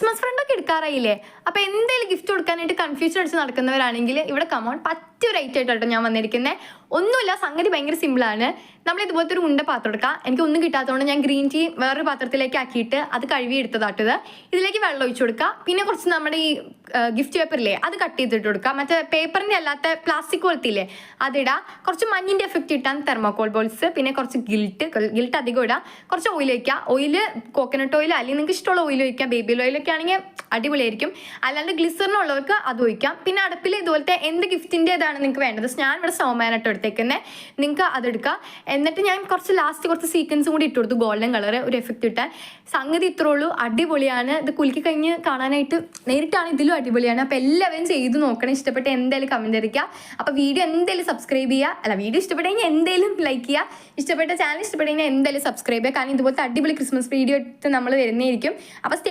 Christmas ഫ്രണ്ടൊക്കെ എടുക്കാറായില്ലേ? അപ്പൊ എന്തെങ്കിലും gift കൊടുക്കാനായിട്ട് കൺഫ്യൂഷൻ അടിച്ച് നടക്കുന്നവരാണെങ്കിൽ ഇവിടെ കമോൺ പറ്റൊരു ഐറ്റം ആയിട്ടോ ഞാൻ വന്നിരിക്കുന്നത് ഒന്നുമില്ല സംഗതി ഭയങ്കര സിമ്പിൾ ആണ്. നമ്മൾ ഇതുപോലത്തെ ഒരു ഉണ്ട പാത്രം എടുക്കാം. എനിക്ക് ഒന്നും കിട്ടാത്തതുകൊണ്ട് ഞാൻ ഗ്രീൻ ടീ വേറൊരു പാത്രത്തിലേക്ക് ആക്കിയിട്ട് അത് കഴുകി എടുത്തതാട്ടത് ഇതിലേക്ക് വെള്ളം ഒഴിച്ചു കൊടുക്കുക പിന്നെ കുറച്ച് നമ്മുടെ ഈ ഗിഫ്റ്റ് പേപ്പറില്ലേ അത് കട്ട് ചെയ്തിട്ട് കൊടുക്കുക മറ്റേ പേപ്പറിന്റെ അല്ലാത്ത പ്ലാസ്റ്റിക് പോലത്തെ ഇല്ലേ അതിടാ കുറച്ച് മഞ്ഞിന്റെ എഫക്റ്റ് കിട്ടാൻ തെർമോക്കോൾ ബോൾസ് പിന്നെ കുറച്ച് ഗിൽറ്റ് ഗിൽറ്റ് അധികം ഇടാം. കുറച്ച് ഓയിൽ ഒഴിക്കുക ഓയിൽ കോക്കനട്ട് ഓയിൽ അല്ലെങ്കിൽ നിങ്ങൾക്ക് ഇഷ്ടമുള്ള ഓയിൽ ഒഴിക്കാം. ബേബി ഓയിലൊക്കെ ആണെങ്കിൽ അടിപൊളിയായിരിക്കും. അല്ലാണ്ട് ഗ്ലിസറിനുള്ളവർക്ക് അത് ഒഴിക്കാം. പിന്നെ അടുപ്പിൽ ഇതുപോലത്തെ എന്ത് ഗിഫ്റ്റിന്റെ ഇതാണ് നിങ്ങൾക്ക് വേണ്ടത് ഞാൻ ഇവിടെ സോമാനായിട്ട് എടുത്തേക്കുന്നത് നിങ്ങൾക്ക് അതെടുക്കാം എന്നിട്ട് ഞാൻ കുറച്ച് ലാസ്റ്റ് കുറച്ച് സീക്വൻസും കൂടി ഇട്ട് കൊടുത്തു. ഗോൾഡൻ കളർ ഒരു എഫക്റ്റ് ഇട്ടാൽ സംഗതി ഇത്രേ ഉള്ളൂ. അടിപൊളിയാണ്. ഇത് കുലുക്കി കഴിഞ്ഞ് കാണാനായിട്ട് നേരിട്ടാണ് ഇതിലും അടിപൊളിയാണ്. അപ്പോൾ എല്ലാവരും ചെയ്ത് നോക്കണം. ഇഷ്ടപ്പെട്ട് എന്തായാലും കമന്റ് അറിയിക്കുക അപ്പോൾ വീഡിയോ എന്തായാലും സബ്സ്ക്രൈബ് ചെയ്യുക. അല്ല വീഡിയോ ഇഷ്ടപ്പെട്ടെങ്കിൽ എന്തായാലും ലൈക്ക് ചെയ്യുക. ഇഷ്ടപ്പെട്ട ചാനൽ ഇഷ്ടപ്പെട്ടെങ്കിൽ എന്തായാലും സബ്സ്ക്രൈബ് ചെയ്യുക. കാരണം ഇതുപോലത്തെ അടിപൊളി ക്രിസ്മസ് വീഡിയോ ഇട്ട് നമ്മൾ വരുന്നതായിരിക്കും. അപ്പോൾ